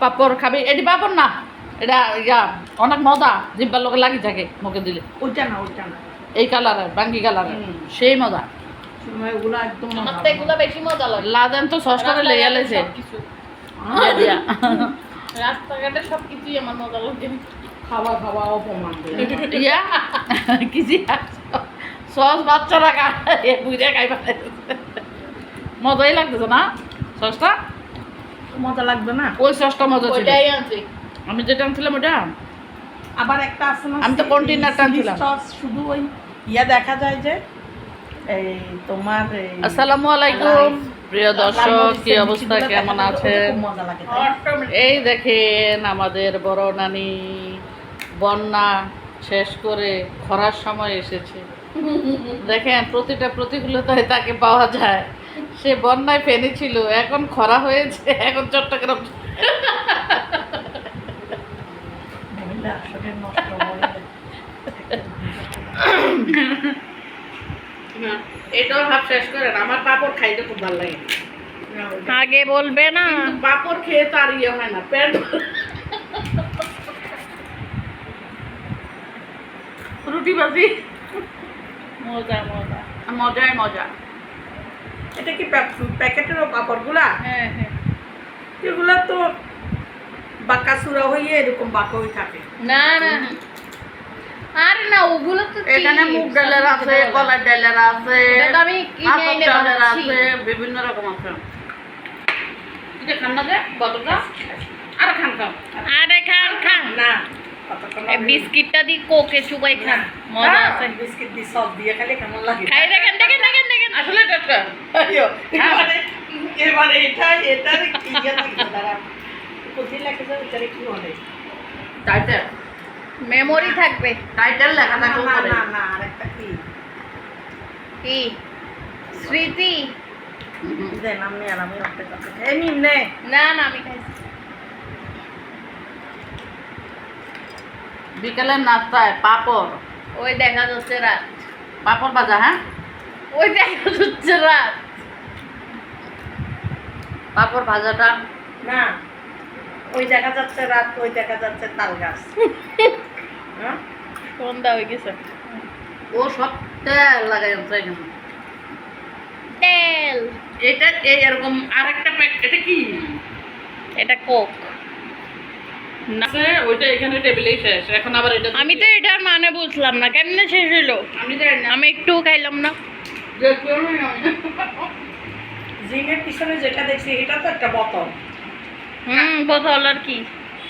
পাপড় খাবি। এটি পাপড় না। এটা ইয়া অনেক মজা। জিব্বার লোকে লাগি থাকে মুখে দিলে। ওইটা না ওইটা না। এই কালারের বাঙ্গি কালারের সেই মজা। একদম আমার মজা। তো এগুলো বেশি মজা লাগে। লাদেন তো ষষ্ঠ করে লেগে লেছে সবকিছু। দিয়া দিয়া। রাস্তাঘাটে সবকিছুই আমার মজা লাগে। খাওয়া খাওয়া অপমান ইয়া কি সস বাচ্চারা খায় বুঝে খাই মজাই লাগতেছে না সসটা? মজা লাগবে না? ওই সসটা মজা ছিল। ওইটাই আনছি। আমি যেটা আনছিলাম ওটা। আবার একটা আছে না আমি তো আনছিলাম। সস শুধু ওই ইয়া দেখা যায় যে এই তোমার আসসালামু আলাইকুম। প্রিয় দর্শক কি অবস্থা? কেমন আছেন? এই দেখেন আমাদের বড় নানি বন্যা শেষ করে খরার সময় এসেছে। দেখেন প্রতিটা প্রতিকূলতায় তাকে পাওয়া যায়। সে বন্যায় ফেনে ছিল এখন খরা হয়েছে এখন চট্টগ্রাম। মহিলা। এটাও ভাব শেষ করেন আমার পাপড় খাইতে খুব ভালো লাগে। আগে বলবে না। পাপড় খেয়ে তো আর ইয়ে হয় না পেট রুটি বাজি মজা মজা। মজাই মজা। এটা কি প্যাক- প্যাকেটের পাপড়গুলা হ্যাঁ হ্যাঁ। এগুলা তো বাঁকাচুরা হয়ে এরকম বাঁকা হয়ে থাকে। না না আরে না ওগুলো তো এখানে মুগ ডালের আছে। কলাই ডালের আছে আমি। আছে বিভিন্ন রকম আছে। এটা খান না যে কতটা আর খান খাও। আরে খান খান। না? বিস্কিটটা দি কোকে চুবাই খান মজা হ্যাঁ, আছে। বিস্কিট দিয়ে সস দিয়ে খালি কেমন লাগে? খাই দেখেন দেখেন দেখেন দেখেন। আসলে টেটকা আইয়ো, হ্যাঁ। এবারে এবারে এটা এটা কি দাঁড়া কোথায় লেখা যাবে এটারে কি বলে? টাইটেল মেমোরি থাকবে। টাইটেল লেখা না না উপরে না না আরেকটা কি? কি? স্মৃতি। দেন আমি আর আমি একটা কথা এমনি নে। না না আমি খাইছি। বিকেলের নাস্তায় পাপড়। ওই দেখা যাচ্ছে রাত। পাপড় ভাজা হ্যাঁ? ওই দেখা যাচ্ছে রাত। পাপড় ভাজাটা। না ওই দেখা যাচ্ছে রাত ওই দেখা যাচ্ছে তাল গাছ। হ্যাঁ? সন্ধ্যা হয়ে গেছে। ও সব তেল লাগাই এখানে তেল। এটা এই এরকম আরেকটা প্যাক এটা কি? এটা কোক। ওইটা এখানে টেবিলেই শেষ। এখন আবার এটা আমি তো এটার মানে বুঝলাম না কেমনে শেষ হলো আমি জানি না। আমি একটু খাইলাম না। জিমের পিছনে যেটা দেখছি এটা তো একটা বোতল। হুম বোতল আর কি।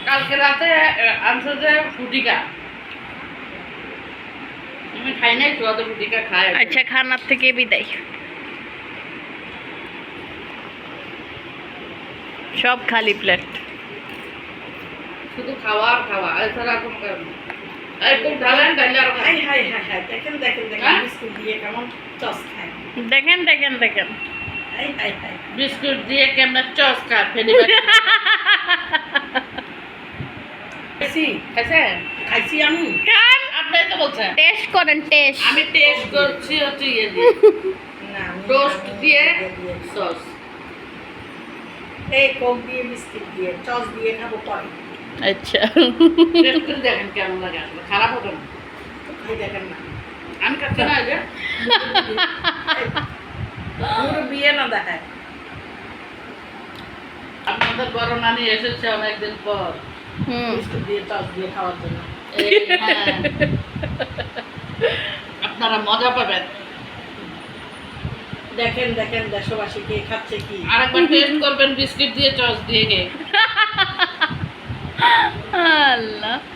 কালকে রাতে আনছে যে ফুটিকা। আমি খাই নাই তো ফুটিকা খাই আচ্ছা খানার থেকে বিদায়। সব খালি প্লেট শুধু খাওয়া আর খাওয়া এছাড়া কোনো কারণ নেই। দেখেন দেখেন দেখেন? বিস্কুট দিয়ে কেমন চস খায়। দেখেন দেখেন দেখেন। High high high. বিস্কুট দিয়ে কেমন চস খা ফেলি খাইছি। আমি। আপনি তো বলছেন। টেস্ট করেন টেস্ট। আমি টেস্ট করছি হচ্ছে ইয়ে দিয়ে। Toast sauce. এই কোক দিয়ে বিস্কিট দিয়ে চস দিয়ে খাব পরে। আচ্ছা। দেখেন কেমন লাগে আসলে খারাপ হবে না দেখেন না আমি খাচ্ছি না যে বিয়ে না দেখায় আপনাদের বড় নানি এসেছে অনেকদিন পর। হুম। দিয়ে চস দিয়ে খাওয়ার জন্য। হ্যাঁ। আপনারা মজা পাবেন। দেখেন দেখেন দেশবাসী কে খাচ্ছে কি। আরেকবার টেস্ট করবেন বিস্কিট দিয়ে চস দিয়ে। গে আল্লাহ।